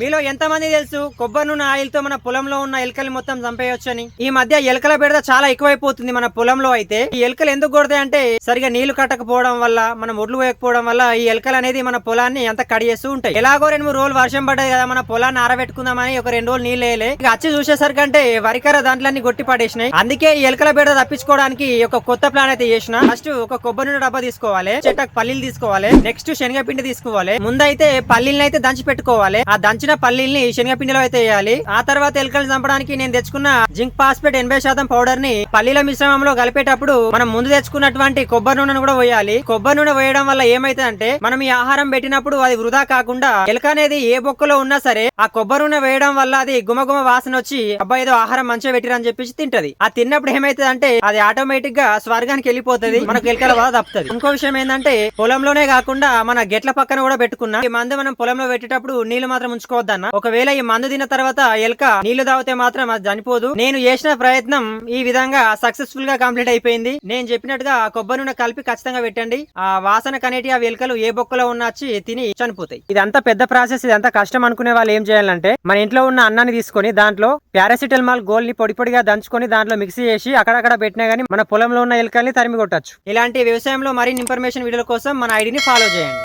మీలో ఎంతమంది తెలుసు? కొబ్బరి నూనె ఆయిల్తో మన పొలంలో ఉన్న ఎలుకలు మొత్తం చంపేయొచ్చు అని ఈ మధ్య ఎలుకల బెడద చాలా ఎక్కువైపోతుంది మన పొలంలో అయితే. ఈ ఎలుకలు ఎందుకు కొడతాయి అంటే సరిగా నీళ్ళు కట్టకపోవడం వల్ల మనం ఒడ్లు వేయకపోవడం వల్ల ఈ ఎలుకలు అనేది మన పొలాన్ని అంత కడిగేస్తూ ఉంటాయి. ఎలాగో రెండు మూడు రోజులు వర్షం పడ్డది కదా మన పొలాన్ని ఆరబెట్టుకుందామని ఒక రెండు రోజులు నీళ్ళు వేయలే. ఇక వచ్చి చూసేసరికంటే వరికర దాంట్లన్నీ గొట్టి పడేసినాయి. అందుకే ఈ ఎలుకల బెడద తప్పించుకోవడానికి ఒక కొత్త ప్లాన్ అయితే చేసిన. ఫస్ట్ ఒక కొబ్బరి నూనె డబ్బా తీసుకోవాలి. చెట్టకు పల్లీలు తీసుకోవాలి. నెక్స్ట్ శనగపిండి తీసుకోవాలి. ముందైతే పల్లీలను అయితే దంచి పెట్టుకోవాలి. ఆ దంచిన పల్లీల్ని శనగపిండిలో అయితే వేయాలి. ఆ తర్వాత ఎలుకలు చంపడానికి నేను తెచ్చుకున్న జింక్ పాస్పేట్ ఎనభై శాతం పౌడర్ని పల్లీల మిశ్రమంలో కలిపేటప్పుడు మనం ముందు తెచ్చుకున్నటువంటి కొబ్బరి నూనెను కూడా వేయాలి కొబ్బరి నూనె వేయడం వల్ల ఏమైతుందంటే మనం ఈ ఆహారం పెట్టినప్పుడు అది వృధా కాకుండా ఎలుక అనేది ఏ బొక్కలో ఉన్నా సరే ఆ కొబ్బరి నూనె వేయడం వల్ల అది గుమగుమ వాసన వచ్చి అబ్బాయి ఏదో ఆహారం మంచిగా పెట్టిరని చెప్పేసి తింటది. ఆ తిన్నప్పుడు ఏమైతుంది అంటే అది ఆటోమేటిక్గా స్వర్గానికి వెళ్ళిపోతుంది మనకు ఎలుకల బాధ తప్పుతుంది. ఇంకో విషయం ఏంటంటే పొలంలోనే కాకుండా మన గెట్ల పక్కన కూడా పెట్టుకున్నా. ఈ మందు మనం పొలంలో పెట్టేటప్పుడు నీళ్ళు మాత్రం ఉంచుకోవద్దన్న ఒకవేళ ఈ మందు తిన్న తర్వాత ఎలుక నీళ్ళు తాగితే మాత్రం అది చనిపోదు. నేను చేసిన ప్రయత్నం ఈ విధంగా సక్సెస్ఫుల్గా కంప్లీట్ అయిపోయింది. నేను చెప్పినట్టుగా కొబ్బరి నూనె కలిపి ఖచ్చితంగా పెట్టండి. ఆ వాసన కనేటి ఆ ఎలుకలు ఏ బొక్కలో ఉన్న వచ్చి తిని చనిపోతాయి. ఇదంతా పెద్ద ప్రాసెస్ ఇదంతా కష్టం అనుకునే వాళ్ళు ఏం చేయాలంటే మన ఇంట్లో ఉన్న అన్నాన్ని తీసుకొని దాంట్లో పారాసిటమాల్ గోల్ని పొడి పొడిగా దంచుకొని దాంట్లో మిక్సీ చేసి అక్కడక్కడ పెట్టినా గానీ మన పొలంలో ఉన్న ఎలుకల్ని తరిమి కొట్టచ్చు. ఇలాంటి వ్యవసాయంలో మరిన్ని ఇన్ఫర్మేషన్ వీడియోల కోసం మన ఐడిని ఫాలో చేయండి.